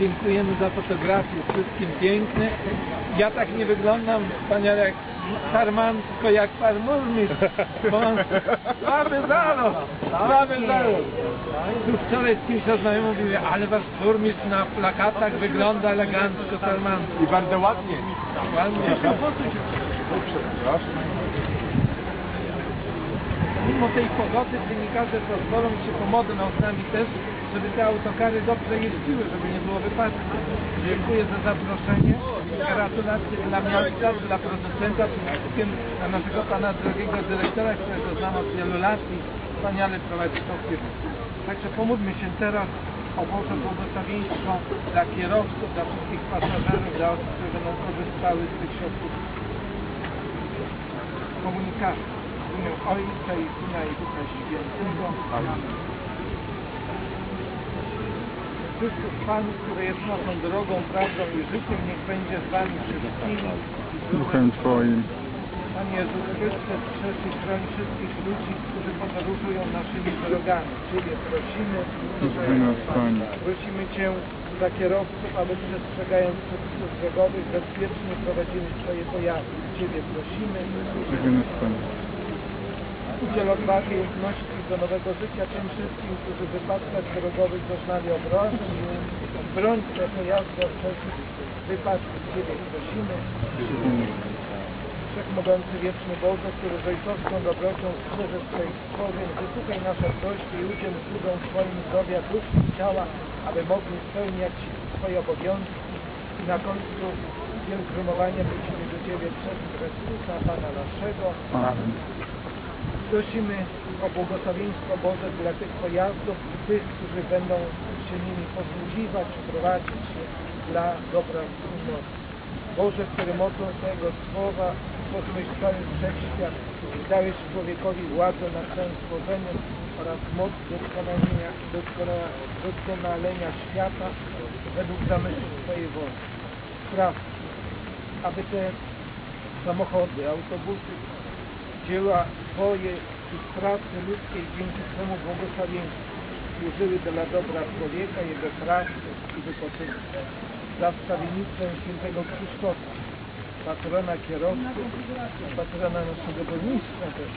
Dziękujemy za fotografię, wszystkim piękne. Ja tak nie wyglądam wspaniale jak charmantko jak pan burmistrz, bo mam słaby zarost, słaby. Tu wczoraj z kimś rozmawiałem, mówię, ale wasz burmistrz na plakatach wygląda elegancko, charmantko. I bardzo ładnie. Ładnie. Przepraszam. Mimo tej pogody dziennikarze pozwolą się pomodlą nami też, żeby te autokary dobrze jeździły, żeby nie było wypadków. Dziękuję za zaproszenie. Gratulacje dla miasta, dla producenta, przede wszystkim dla naszego pana drogiego dyrektora, którego znam od wielu lat i wspaniale prowadzi tą firmę. Także pomódlmy się teraz o Boże błogosławieństwo dla kierowców, dla wszystkich pasażerów, dla osób, które będą korzystały z tych środków komunikacji. Imię Ojca i Syna i Ducha Świętego. Chrystus Pan, który jest naszą drogą, prawdą i życiem, niech będzie z Wami wszystkimi. Duchem Twoim. Panie Jezu Chryste, strzeż i chroń wszystkich ludzi, którzy podróżują naszymi drogami. Ciebie prosimy, nas, Panie. prosimy Cię za kierowców, aby przestrzegając przepisów drogowych bezpiecznie prowadzili swoje pojazdy. Ciebie prosimy, nas, Panie. Udziel odwagi i do nowego życia tym wszystkim, którzy w wypadkach drogowych doznali obrażeń i broń te pojazdy od wszelkich wypadków. Ciebie prosimy. Wszechmogący wieczny Boże, który z ojcowską dobrocią strzeże swoich stworzeń, wysłuchaj nasze prośby i udziel sługom swoim zdrowia duszy i ciała, aby mogli spełniać swoje obowiązki i na końcu pielgrzymowania prosimy do Ciebie przez Chrystusa, Pana naszego. Amen. Prosimy o błogosławieństwo Boże dla tych pojazdów i tych, którzy będą się nimi posługiwać, prowadzić się dla dobra wspólnoty. Boże, który mocą swojego słowa stworzyłeś cały wszechświat i dałeś człowiekowi władzę nad całym stworzeniem oraz moc doskonalenia, doskona, doskonalenia świata według zamysłu swojej woli. Spraw, aby te samochody, autobusy, dzieła swoje i pracy ludzkiej dzięki swemu błogosławieństwu służyły dla dobra człowieka, jego pracy i wypoczynku. Za wstawiennictwem świętego Krzysztofa, patrona kierowców, patrona naszego burmistrza też,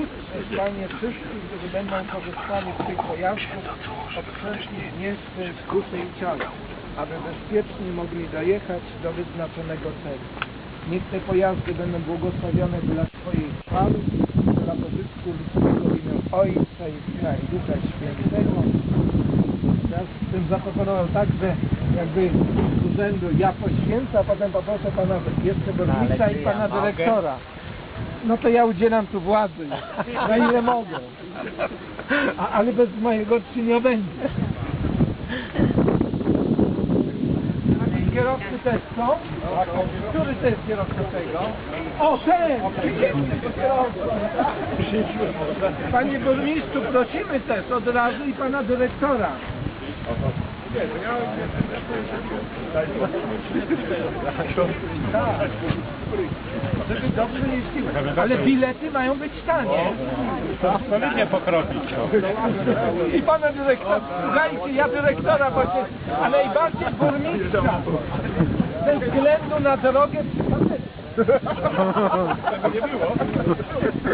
ustrzeż Panie wszystkich, którzy będą korzystali z tych pojazdów od wszelkich nieszczęść duszy i ciała, aby bezpiecznie mogli dojechać do wyznaczonego celu. Niech te pojazdy będą błogosławione dla swojej chwały, dla pożytku ludzkiego w imię Ojca i Syna i Ducha Świętego. Ja z tym zaproponował tak, że jakby z urzędu ja poświęcę, a potem poproszę pana jeszcze burmistrza i pana dyrektora. No to ja udzielam tu władzy, na ile mogę. A, ale bez mojego czy nie będzie. Kierowcy też są? Który to jest kierowca tego? O, ten! Panie burmistrzu, prosimy też od razu i pana dyrektora. Tak. Żeby dobrze jeździły. Ale bilety mają być tanie. Odpowiednio pokropić. I pana dyrektora. Słuchajcie, ja dyrektora, bo się, a najbardziej burmistrza. Ze względu na drogę Tego nie było.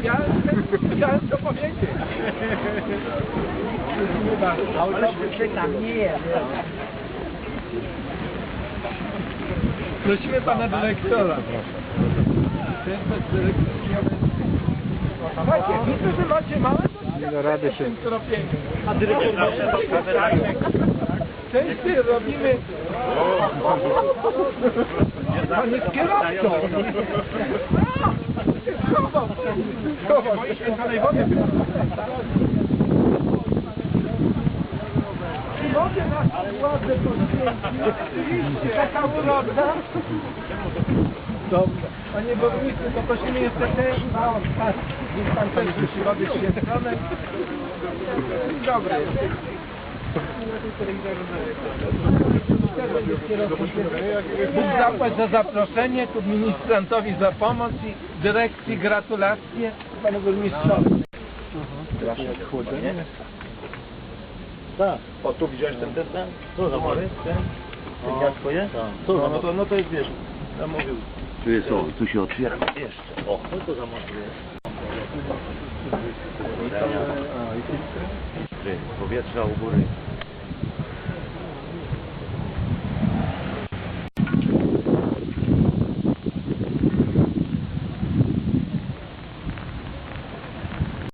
Ja chciałem to powiedzieć. Prosimy pana dyrektora. Ten to dyrektor. Słuchajcie, widzę, że macie małe Nie da rady się. A dyrektor Częściej robimy... Pan jest kierowcą. Schował. Schował. Mogę na władzę poświęcić? Oczywiście, taka uroda. Panie burmistrzu, to prosimy jeszcze też na ostatni. Niech pan też musi robić święcone. Dzień dobry. Bóg zapłać za zaproszenie, tu ministrantowi za pomoc i dyrekcji gratulacje panu burmistrzowi. Chłodzenie. Tak. O, tu widziałeś ten, ten, ten? Co za mory? Ten? Jak twoje? No, no, to, no to jest, wiesz, ja mówił. Tu jest o, tu się otwiera jeszcze. O, Co to za mory jest? powietrza u góry.